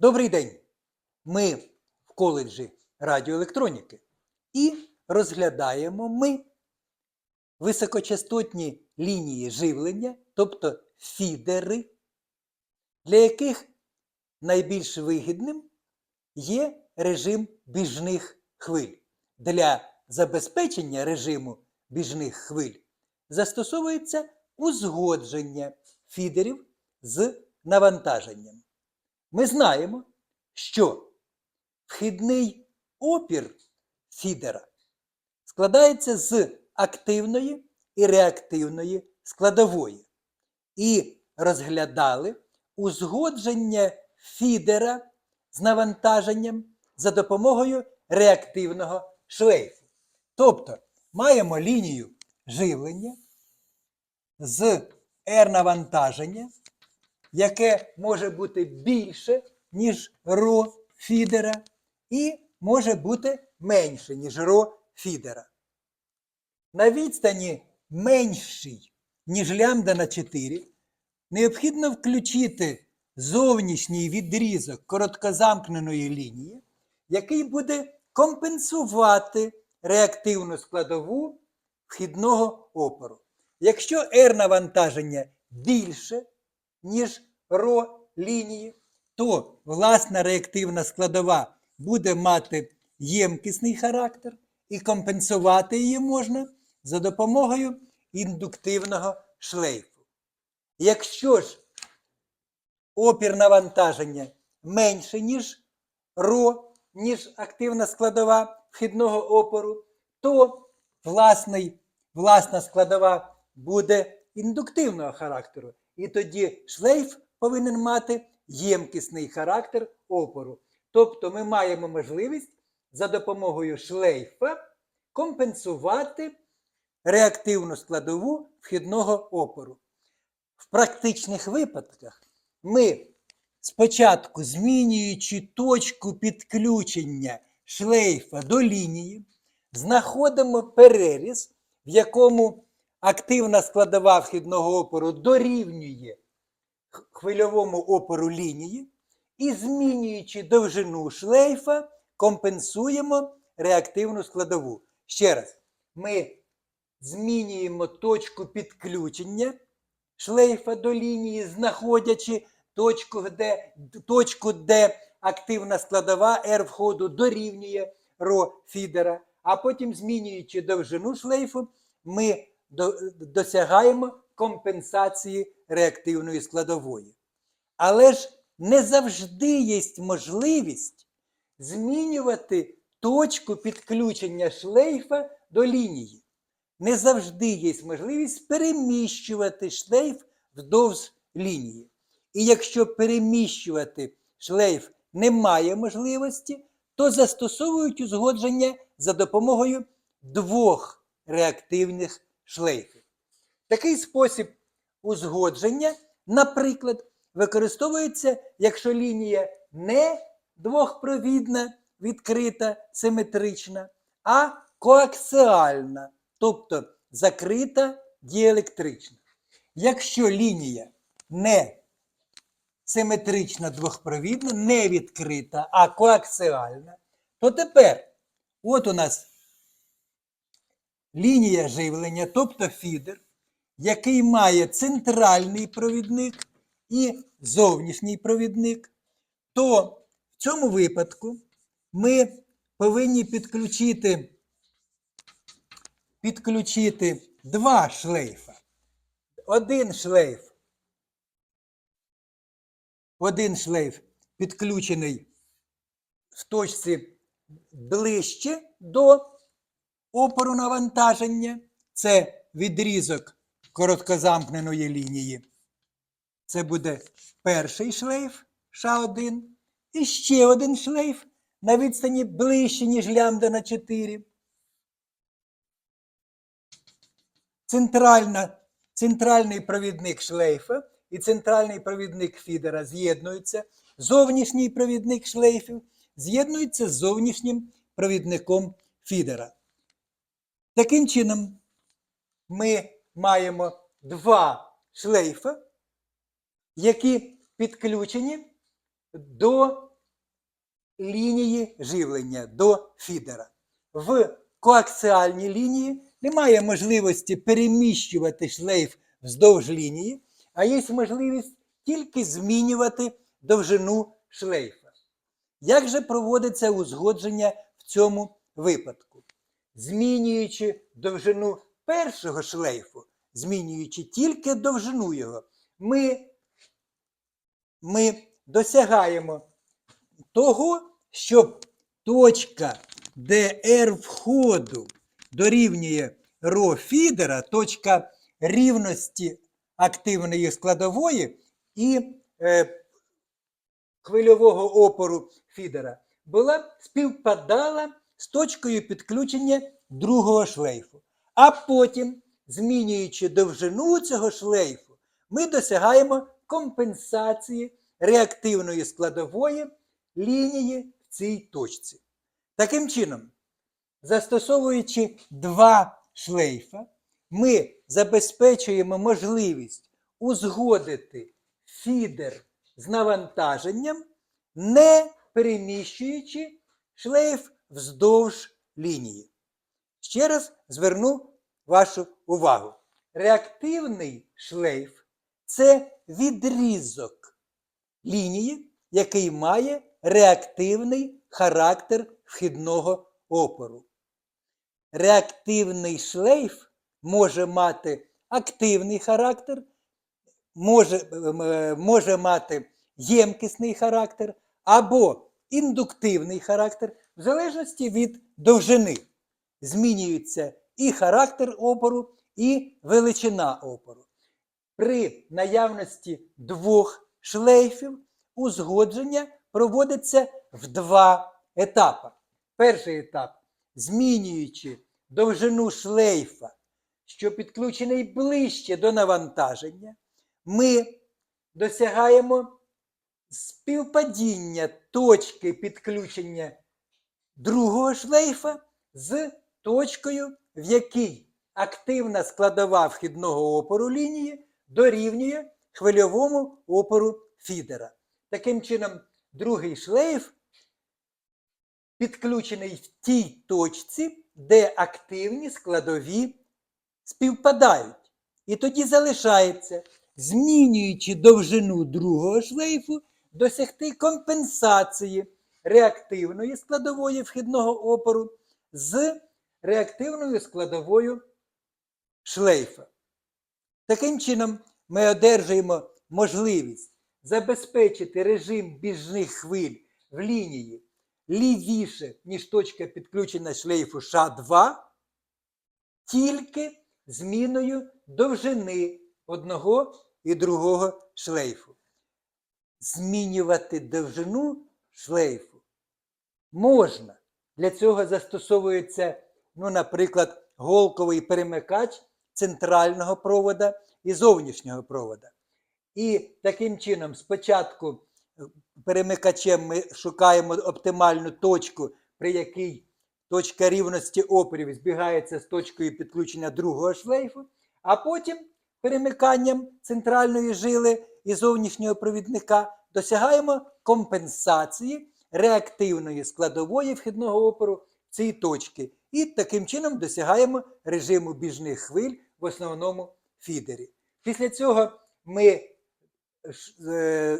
Добрий день! Ми в коледжі радіоелектроніки і розглядаємо ми високочастотні лінії живлення, тобто фідери, для яких найбільш вигідним є режим біжних хвиль. Для забезпечення режиму біжних хвиль застосовується узгодження фідерів з навантаженням. Ми знаємо, що вхідний опір фідера складається з активної і реактивної складової. І розглядали узгодження фідера з навантаженням за допомогою реактивного шлейфу. Тобто маємо лінію живлення з R-навантаження, яке може бути більше, ніж ро фідера, і може бути менше, ніж ро фідера. На відстані меншій, ніж лямбда на 4, необхідно включити зовнішній відрізок короткозамкненої лінії, який буде компенсувати реактивну складову вхідного опору. Якщо R навантаження більше, ніж ро лінії, то власна реактивна складова буде мати ємкісний характер, і компенсувати її можна за допомогою індуктивного шлейфу. Якщо ж опір навантаження менше, ніж ро, ніж активна складова вхідного опору, то власний, власна складова буде індуктивного характеру. І тоді шлейф повинен мати ємкісний характер опору. Тобто ми маємо можливість за допомогою шлейфа компенсувати реактивну складову вхідного опору. В практичних випадках ми спочатку, змінюючи точку підключення шлейфа до лінії, знаходимо переріз, в якому активна складова вхідного опору дорівнює хвильовому опору лінії, і змінюючи довжину шлейфа, компенсуємо реактивну складову. Ще раз, ми змінюємо точку підключення шлейфа до лінії, знаходячи точку, де, точку, де активна складова R входу дорівнює ро фідера, а потім, змінюючи довжину шлейфу, ми досягаємо компенсації реактивної складової. Але ж не завжди є можливість змінювати точку підключення шлейфа до лінії. Не завжди є можливість переміщувати шлейф вздовж лінії. І якщо переміщувати шлейф немає можливості, то застосовують узгодження за допомогою двох реактивних шлейфів. Такий спосіб узгодження, наприклад, використовується, якщо лінія не двохпровідна, відкрита, симетрична, а коаксіальна, тобто закрита діелектрична. Якщо лінія не симетрична двохпровідна, не відкрита, а коаксіальна, то тепер от у нас лінія живлення, тобто фідер, який має центральний провідник і зовнішній провідник, то в цьому випадку ми повинні підключити, підключити два шлейфа. Один шлейф, один шлейф підключений в точці ближче до опору навантаження. Це відрізок короткозамкненої лінії. Це буде перший шлейф Ш1. І ще один шлейф на відстані ближче, ніж лямбда на 4. Центральна, центральний провідник шлейфа і центральний провідник фідера з'єднуються. Зовнішній провідник шлейфів з'єднується з зовнішнім провідником фідера. Таким чином, ми маємо два шлейфи, які підключені до лінії живлення до фідера. В коаксіальній лінії немає можливості переміщувати шлейф вздовж лінії, а є можливість тільки змінювати довжину шлейфа. Як же проводиться узгодження в цьому випадку? Змінюючи довжину першого шлейфу, змінюючи тільки довжину його, ми, ми досягаємо того, щоб точка ДР входу дорівнює ро фідера, точка рівності активної складової і е, хвильового опору фідера, була співпадала з точкою підключення другого шлейфу. А потім, змінюючи довжину цього шлейфу, ми досягаємо компенсації реактивної складової лінії в цій точці. Таким чином, застосовуючи два шлейфа, ми забезпечуємо можливість узгодити фідер з навантаженням, не переміщуючи шлейф вздовж лінії. Ще раз зверну вашу увагу. Реактивний шлейф це відрізок лінії, який має реактивний характер вхідного опору. Реактивний шлейф може мати активний характер, може, е, може мати ємкісний характер або індуктивний характер, в залежності від довжини. Змінюється і характер опору, і величина опору. При наявності двох шлейфів узгодження проводиться в два етапи. Перший етап змінюючи довжину шлейфа, що підключений ближче до навантаження, ми досягаємо співпадіння точки підключення другого шлейфа з точкою, в якій активна складова вхідного опору лінії дорівнює хвильовому опору фідера. Таким чином, другий шлейф підключений в тій точці, де активні складові співпадають. І тоді залишається, змінюючи довжину другого шлейфу, досягти компенсації реактивної складової вхідного опору з реактивною складовою шлейфа. Таким чином, ми одержуємо можливість забезпечити режим біжних хвиль в лінії лівіше, ніж точка підключення шлейфу ША2, тільки зміною довжини одного і другого шлейфу. Змінювати довжину шлейфу можна. Для цього застосовується, ну, наприклад, голковий перемикач центрального провода і зовнішнього провода. І таким чином, спочатку е, перемикачем ми шукаємо оптимальну точку, при якій точка рівності опорів збігається з точкою підключення другого шлейфу, а потім перемиканням центральної жили і зовнішнього провідника досягаємо компенсації реактивної складової вхідного опору цій точці. І таким чином досягаємо режиму біжних хвиль в основному фідері. Після цього ми е,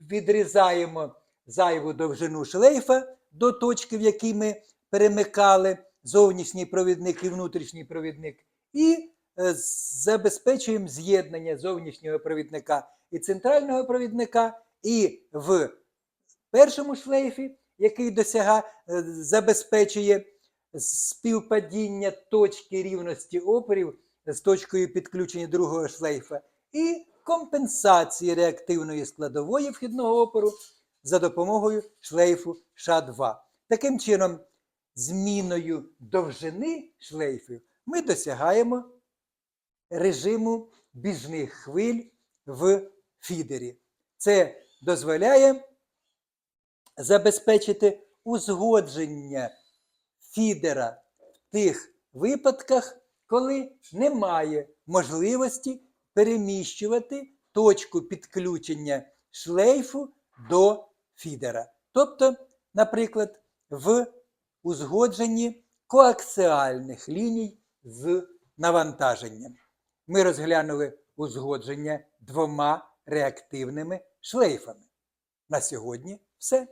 відрізаємо зайву довжину шлейфа до точки, в якій ми перемикали зовнішній провідник і внутрішній провідник, і забезпечуємо з'єднання зовнішнього провідника і центрального провідника, і в першому шлейфі, який досяга, е, забезпечує співпадіння точки рівності опорів з точкою підключення другого шлейфа, і компенсації реактивної складової вхідного опору за допомогою шлейфу ША2. Таким чином, зміною довжини шлейфів ми досягаємо режиму біжних хвиль в фідері. Це дозволяє забезпечити узгодження фідера в тих випадках, коли немає можливості переміщувати точку підключення шлейфу до фідера. Тобто наприклад, в узгодженні коаксіальних ліній з навантаженням. Ми розглянули узгодження двома реактивними шлейфами. На сьогодні все.